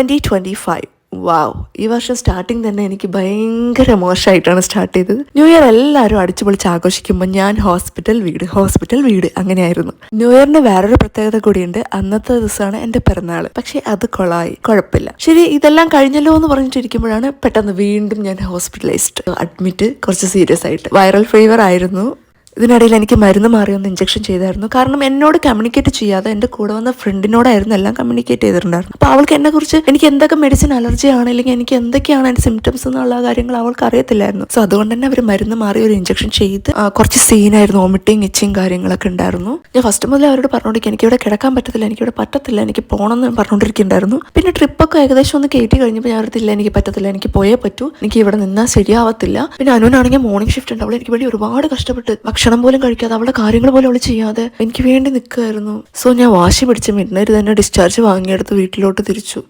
Twenty twenty five വാവ് ഈ വർഷം starting തന്നെ എനിക്ക് ഭയങ്കര മോശമായിട്ടാണ് സ്റ്റാർട്ട് ചെയ്തത്. ന്യൂ ഇയർ എല്ലാവരും അടിച്ചു പൊളിച്ച് ആഘോഷിക്കുമ്പോൾ ഞാൻ ഹോസ്പിറ്റൽ വീട് ഹോസ്പിറ്റൽ വീട് അങ്ങനെയായിരുന്നു. ന്യൂ ഇയറിന് വേറൊരു പ്രത്യേകത കൂടിയുണ്ട്. അന്നത്തെ ദിവസമാണ് എന്റെ പിറന്നാൾ പക്ഷേ അത് കൊളായി. കുഴപ്പമില്ല. ശരി ഇതെല്ലാം കഴിഞ്ഞല്ലോ എന്ന് പറഞ്ഞിട്ടിരിക്കുമ്പോഴാണ് പെട്ടെന്ന് വീണ്ടും ഞാൻ ഹോസ്പിറ്റലൈസ്ഡ് അഡ്മിറ്റ് കുറച്ച് സീരിയസ് ആയിട്ട്. വൈറൽ ഫീവർ ആയിരുന്നു. ഇതിനിടയിൽ എനിക്ക് മരുന്ന് മാറി ഒന്ന് ഇഞ്ചക്ഷൻ ചെയ്തായിരുന്നു. കാരണം എന്നോട് കമ്മ്യൂണിക്കേറ്റ് ചെയ്യാതെ എന്റെ കൂടെ വന്ന ഫ്രണ്ടിനോടായിരുന്നു എല്ലാം കമ്മ്യൂണിക്കേറ്റ് ചെയ്തിട്ടുണ്ടായിരുന്നു അപ്പോൾ അവൾക്ക് എന്നെക്കുറിച്ച് എനിക്ക് എന്തൊക്കെ മെഡിസിൻ അലർജി ആണ് അല്ലെങ്കിൽ എനിക്ക് എന്തൊക്കെയാണ് എന്റെ സിംറ്റംസ് എന്നുള്ള കാര്യങ്ങൾ അവൾക്ക് അറിയത്തില്ലായിരുന്നു. സോ അതുകൊണ്ട് തന്നെ അവർ മരുന്ന് മാറി ഒരു ഇഞ്ചക്ഷൻ ചെയ്ത് കുറച്ച് സീനായിരുന്നു വോമിറ്റിങ് ഇച്ചിങ് കാര്യങ്ങളൊക്കെ ഉണ്ടായിരുന്നു. ഞാൻ ഫസ്റ്റ് മുതൽ അവരോട് പറഞ്ഞോണ്ടിരിക്കും എനിക്ക് ഇവിടെ കിടക്കാൻ പറ്റത്തില്ല എനിക്ക് ഇവിടെ പറ്റത്തില്ല എനിക്ക് പോകണം പോകണമെന്ന് പറഞ്ഞുകൊണ്ടിരിക്കുന്നുണ്ടായിരുന്നു പിന്നെ ട്രിപ്പൊക്കെ ഏകദേശം ഒന്ന് കയറ്റി കഴിഞ്ഞപ്പോൾ ഞാൻ അടുത്തില്ല എനിക്ക് പറ്റത്തില്ല എനിക്ക് പോയേ പറ്റൂ എനിക്ക് ഇവിടെ നിന്നാൽ ശരിയാവത്തില്ല. പിന്നെ അനുവിനാണെങ്കിൽ മോർണിംഗ് ഷിഫ്റ്റ് ഉണ്ട് അവൾ എനിക്ക് വേണ്ടി ഒരുപാട് കഷ്ടപ്പെട്ട് ഭക്ഷണം പോലും കഴിക്കാതെ അവളുടെ കാര്യങ്ങൾ പോലും അവൾ ചെയ്യാതെ എനിക്ക് വേണ്ടി നിൽക്കുമായിരുന്നു സോ ഞാൻ വാശി പിടിച്ച് മിഡ്നൈറ്റ് തന്നെ ഡിസ്ചാർജ് വാങ്ങിയെടുത്ത് വീട്ടിലോട്ട് തിരിച്ചു.